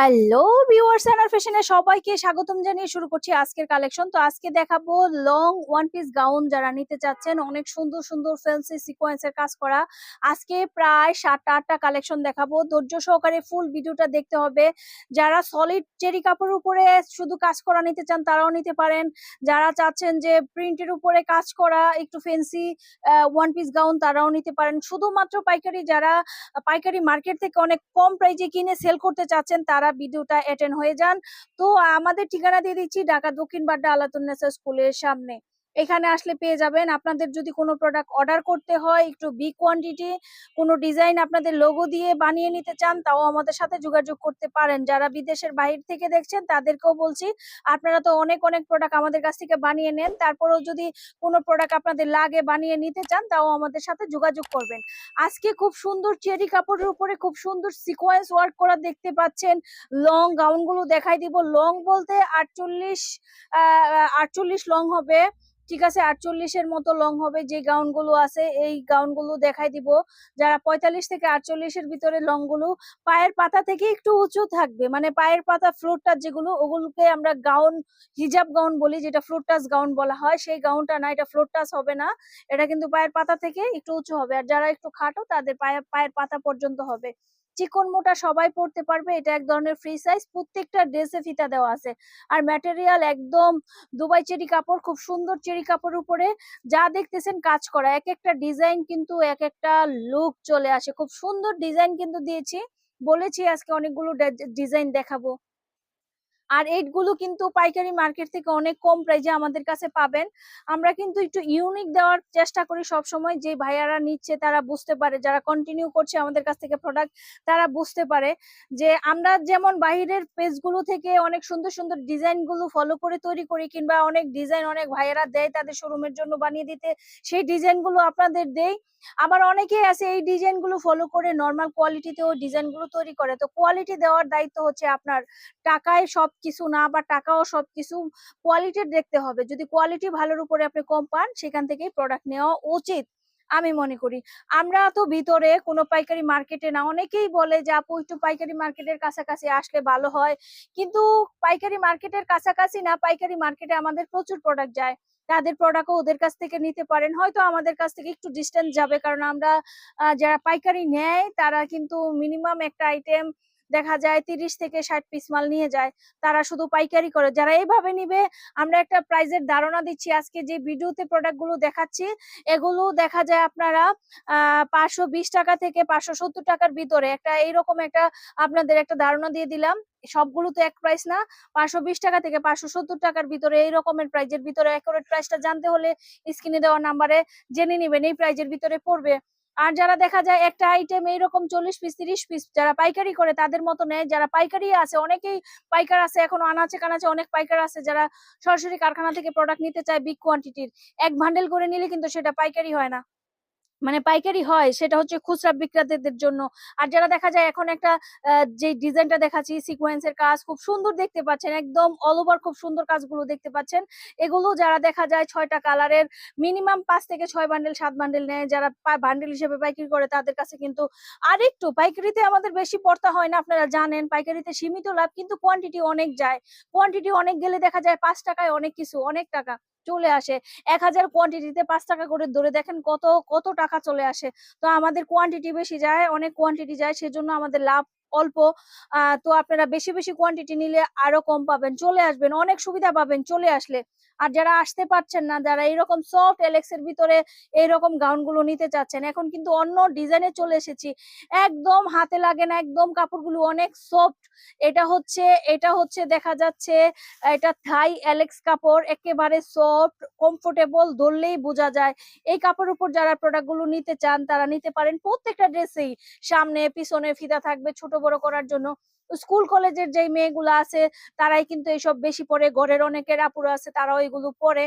Hello viewers and ফ্যাশনে সবাইকে স্বাগতম জানিয়ে শুরু করছি আজকের কালেকশন তো আজকে দেখাবো লং ওয়ান পিস গাউন যারা নিতে চাচ্ছেন, অনেক সুন্দর সুন্দর ফ্যান্সি সিকোয়েন্সের কাজ করা। আজকে প্রায় সাতটা, আটটা কালেকশন দেখাবো। ধৈর্য সহকারে ফুল ভিডিওটা দেখতে হবে। যারা সলিড চেরি কাপড়ের উপরে শুধু কাজ করা নিতে চান, তারাও নিতে পারেন। যারা চাচ্ছেন যে প্রিন্টের উপরে কাজ করা, একটু ফ্যান্সি ওয়ান পিস গাউন তারাও নিতে পারেন। শুধুমাত্র পাইকারি যারা, পাইকারি মার্কেট থেকে অনেক কম প্রাইজে কিনে সেল করতে চাচ্ছেন, তারা ভিডিওটা অ্যাটেন্ড হয়ে যান। তো আমাদের ঠিকানা দিয়ে দিচ্ছি ঢাকা দক্ষিণ বাড্ডা আলাতুন্নেসা স্কুলের সামনে। এখানে আসলে পেয়ে যাবেন। আপনাদের যদি কোনো প্রোডাক্ট অর্ডার করতে হয়, একটু বিগ কোয়ান্টিটি কোনো ডিজাইন আপনাদের লোগো দিয়ে বানিয়ে নিতে চান, তাও আমাদের সাথে যোগাযোগ করতে পারেন। যারা বিদেশের বাইরে থেকে দেখছেন, তাদেরকেও বলছি, আপনারা তো অনেক অনেক প্রোডাক্ট আমাদের কাছ থেকে বানিয়ে নেন। তারপরেও যদি কোনো প্রোডাক্ট আপনাদের লাগে বানিয়ে নিতে চান, তাও আমাদের সাথে যোগাযোগ করবেন। আজকে খুব সুন্দর চেরি কাপড়ের উপরে খুব সুন্দর সিকোয়েন্স ওয়ার্ক করা দেখতে পাচ্ছেন। লং গাউনগুলো দেখাই দিব। লং বলতে আটচল্লিশ আটচল্লিশ লং হবে। ঠিক আছে আটচল্লিশের মতো লং হবে যে গাউনগুলো আছে, এই গাউনগুলো দেখাই দিব। যারা পঁয়তাল্লিশ থেকে আটচল্লিশের ভিতরে লংগুলো, পায়ের পাতা থেকে একটু উঁচু থাকবে। মানে পায়ের পাতা ফ্লোর টাচ যেগুলো, ওগুলোকে আমরা গাউন হিজাব গাউন বলি, যেটা ফ্লোর টাচ গাউন বলা হয়, সেই গাউনটা না, এটা ফ্লোর টাচ হবে না। এটা কিন্তু পায়ের পাতা থেকে একটু উঁচু হবে। আর যারা একটু খাটো, তাদের পায়ে, পায়ের পাতা পর্যন্ত হবে। চিকন মোটা সবাই পড়তে পারবে, এটা এক ধরনের ফ্রি সাইজ প্রত্যেকটা ড্রেসে ফিতা দেওয়া আছে। আর ম্যাটেরিয়াল একদম দুবাই চেরি কাপড়, খুব সুন্দর চেরি কাপড় উপরে যা দেখতেছেন কাজ করা। এক একটা ডিজাইন কিন্তু এক একটা লুক চলে আসে। খুব সুন্দর ডিজাইন কিন্তু দিয়েছি, বলেছি আজকে অনেকগুলো ডিজাইন দেখাবো। আর এইগুলো কিন্তু পাইকারি মার্কেট থেকে অনেক কম প্রাইজে আমাদের কাছে পাবেন। আমরা কিন্তু একটু ইউনিক দেওয়ার চেষ্টা করি সব সময় যে ভাইয়ারা নিচ্ছে তারা বুঝতে পারে, যারা কন্টিনিউ করছে আমাদের কাছ থেকে প্রোডাক্ট তারা বুঝতে পারে যে আমরা যেমন বাহিরের পেজগুলো থেকে অনেক সুন্দর সুন্দর ডিজাইনগুলো ফলো করে তৈরি করি কিংবা অনেক ডিজাইন অনেক ভাইয়ারা দেয় তাদের শোরুমের জন্য বানিয়ে দিতে, সেই ডিজাইনগুলো আপনাদের দেই। আবার অনেকেই আছে এই ডিজাইনগুলো ফলো করে নর্মাল কোয়ালিটিতেও ডিজাইনগুলো তৈরি করে। তো কোয়ালিটি দেওয়ার দায়িত্ব হচ্ছে আপনার। টাকায় সবকিছু না বা টাকাও সবকিছু কোয়ালিটি দেখতে হবে। যদি কোয়ালিটি ভালোর উপরে আপনি কম পান, সেখান থেকেই প্রোডাক্ট নেওয়া উচিত, আমি মনে করি। আমরা তো ভিতরে কোনো পাইকারি মার্কেটে না, অনেকেই বলে যে, আপু, একটু পাইকারি মার্কেটের কাছাকাছি আসলে ভালো হয়। কিন্তু পাইকারি মার্কেটের কাছাকাছি না, পাইকারি মার্কেটে আমাদের প্রচুর প্রোডাক্ট যায়। তাদের প্রোডাক্টও ওদের কাছ থেকে নিতে পারেন। হয়তো আমাদের কাছ থেকে একটু ডিস্টেন্স যাবে, কারণ আমরা যারা পাইকারি নেয়, তারা কিন্তু মিনিমাম একটা আইটেম দেখা যায় তিরিশ থেকে ষাট পিস মাল নিয়ে যায়, তারা শুধু পাইকারি করে। যারা এইভাবে নিবে, আমরা একটা প্রাইজের ধারণা দিচ্ছি। আজকে যে ভিডিওতে প্রোডাক্টগুলো দেখাচ্ছি, এগুলো দেখা যায় আপনারা পাঁচশো টাকা থেকে পাঁচশো সত্তর টাকার ভিতরে। একটা এইরকম একটা আপনাদের একটা ধারণা দিয়ে দিলাম, সবগুলো তো এক প্রাইস না। পাঁচশো বিশ টাকা থেকে পাঁচশো সত্তর টাকার ভিতরে এই রকমের প্রাইজের ভিতরে অ্যাকুরেট প্রাইসটা জানতে হলে স্ক্রিনে দেওয়া নাম্বারে জেনে নেবেন, এই প্রাইজের ভিতরে পড়বে। আর যারা দেখা যায় একটা আইটেম এইরকম চল্লিশ পিস তিরিশ পিস যারা পাইকারি করে, তাদের মতো নেয়। যারা পাইকারি আছে, অনেকেই পাইকার আছে, এখনও আনাচে কানাচে অনেক পাইকার আছে, যারা সরাসরি কারখানা থেকে প্রোডাক্ট নিতে চায় বিগ কোয়ান্টিটির এক ভান্ডেল করে নিলে কিন্তু সেটা পাইকারি হয় না। মানে পাইকারি হয়, সেটা হচ্ছে খুচরা বিক্রেতাদের জন্য। আর যারা দেখা যায় এখন একটা যে ডিজাইনটা দেখাচ্ছি, সিকোয়েন্সের কাজ খুব সুন্দর দেখতে পাচ্ছেন, একদম অল ওভার খুব সুন্দর কাজগুলো দেখতে পাচ্ছেন। এগুলো যারা দেখা যায় ছয়টা কালারের মিনিমাম পাঁচ থেকে ছয় বান্ডেল সাত বান্ডেল নেয়, যারা বান্ডেল হিসেবে পাইকারি করে, তাদের কাছে কিন্তু আর আরেকটু, পাইকারিতে আমাদের বেশি পড়তা হয় না, আপনারা জানেন, পাইকারিতে সীমিত লাভ, কিন্তু কোয়ান্টিটি অনেক যায়। কোয়ান্টিটি অনেক গেলে দেখা যায় পাঁচ টাকায় অনেক কিছু, অনেক টাকা। চলে আসে। এক হাজার কোয়ান্টিটিতে পাঁচ টাকা করে ধরে দেখেন কত কত টাকা চলে আসে। তো আমাদের কোয়ান্টিটি বেশি যায়, অনেক কোয়ান্টিটি যায়, সেজন্য আমাদের লাভ অল্প। তো আপনারা বেশি বেশি কোয়ান্টিটি নিলে আরও কম পাবেন, চলে আসবেন, অনেক সুবিধা পাবেন চলে আসলে। আর যারা আসতে পারছেন না, যারা এরকম সফট এলেক্স এর ভিতরে এইরকম গাউনগুলো নিতে চাচ্ছেন, এখন কিন্তু অন্য ডিজাইনে চলে এসেছি। একদম হাতে লাগে না, একদম কাপড়গুলো অনেক সফট এটা হচ্ছে এটা হচ্ছে দেখা যাচ্ছে, এটা থাই অ্যালেক্স কাপড়, একেবারে সফট কমফোর্টেবল ধরলেই বোঝা যায়। এই কাপড়ের উপর যারা প্রোডাক্টগুলো নিতে চান, তারা নিতে পারেন প্রত্যেকটা ড্রেসেই সামনে, পিছনে, ফিতা থাকবে ছোট বড় করার জন্য। স্কুল কলেজের যেই মেয়েগুলো আছে, তারাই কিন্তু এইসব বেশি পরে ঘরের অনেকের আপুরা আছে, তারাও এগুলো পরে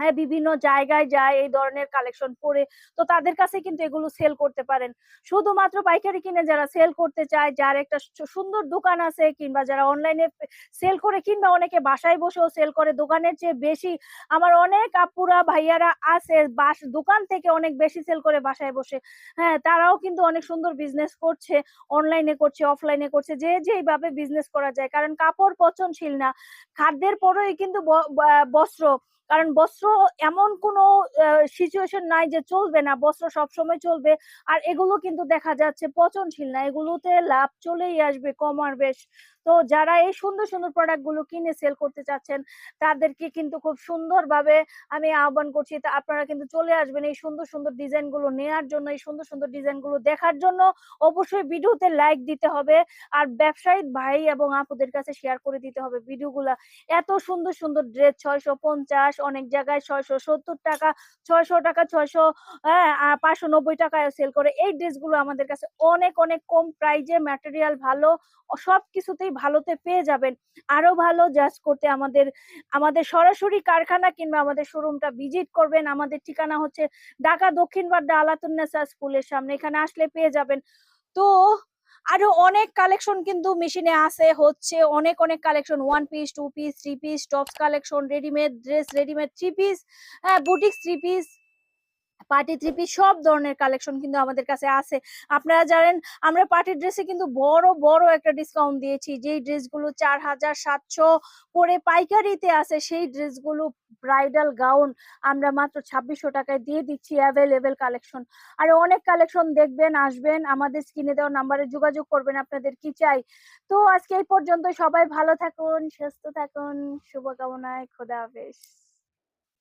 হ্যাঁ বিভিন্ন জায়গায় যায় এই ধরনের কালেকশন পরে তো তাদের কাছে কিন্তু এগুলো সেল করতে পারেন। শুধুমাত্র পাইকারি কিনে যারা সেল করতে চায়, যার একটা সুন্দর দোকান আছে কিংবা যারা অনলাইনে সেল করে কিংবা অনেকে বাসায় বসেও সেল করে, দোকানের চেয়ে বেশি আমার অনেক আপুরা, ভাইয়ারা আছে, বাস, দোকান থেকে অনেক বেশি সেল করে বাসায় বসে। হ্যাঁ তারাও কিন্তু অনেক সুন্দর বিজনেস করছে অনলাইনে করছে অফলাইনে করছে, যে যেইভাবে বিজনেস করা যায়। কারণ কাপড় পচনশীল না। খাদ্যের পরেই কিন্তু বস্ত্র কারণ বস্ত্র এমন কোনো সিচুয়েশন নাই যে চলবে না, বস্ত্র সবসময় চলবে। আর এগুলো কিন্তু দেখা যাচ্ছে পচনশীল না, এগুলোতে লাভ চলেই আসবে, কম আর বেশ। তো যারা এই সুন্দর সুন্দর প্রোডাক্টগুলো কিনে সেল করতে চাচ্ছেন, তাদেরকে কিন্তু খুব সুন্দরভাবে আমি আহ্বান করছি তা আপনারা কিন্তু চলে আসবেন এই সুন্দর সুন্দর ডিজাইনগুলো নেয়ার জন্য, এই সুন্দর সুন্দর ডিজাইনগুলো দেখার জন্য অবশ্যই ভিডিওতে লাইক দিতে হবে। আর ব্যবসায়ী ভাই এবং আপুদের কাছে শেয়ার করে দিতে হবে ভিডিওগুলা। এত সুন্দর সুন্দর ড্রেস ছয়শো পঞ্চাশ অনেক জায়গায় ছয়শো সত্তর টাকা, ছয়শো টাকা, ছয়শো হ্যাঁ পাঁচশো নব্বই টাকায় সেল করে। এই ড্রেসগুলো আমাদের কাছে অনেক অনেক কম প্রাইজে ম্যাটেরিয়াল ভালো, সব কিছুতেই ভালোতে পেয়ে যাবেন। আরও ভালো জাজ করতে আমাদের আমাদের সরাসরি কারখানা কিংবা আমাদের শোরুমটা ভিজিট করবেন। আমাদের ঠিকানা হচ্ছে ঢাকা দক্ষিণ বাড্ডা আলাতুন্নেসা স্কুলের সামনে। এখানে আসলে পেয়ে যাবেন। তো আরও অনেক কালেকশন কিন্তু মেশিনে আছে। হচ্ছে অনেক অনেক collection one piece two piece three piece tops collection readymade dress readymade three piece হ্যাঁ boutique three piece party three piece সব ধরনের কালেকশন কিন্তু আমাদের কাছে আছে। আপনারা জানেন, আমরা পার্টি ড্রেসে কিন্তু বড় বড় একটা ডিসকাউন্ট দিয়েছি। যেই ড্রেসগুলো চার হাজার সাতশো করে পাইকারিতে আছে, সেই ড্রেসগুলো ব্রাইডাল গাউন আমরা মাত্র ছাব্বিশশো টাকায় দিয়ে দিচ্ছি অ্যাভেলেবেল কালেকশন আর অনেক কালেকশন দেখবেন, আসবেন, আমাদের স্ক্রিনে দেওয়া নাম্বারে যোগাযোগ করবেন আপনাদের কি চাই। তো আজকে এই পর্যন্ত সবাই ভালো থাকুন, সুস্থ থাকুন, শুভকামনায়, খোদা হাফেজ।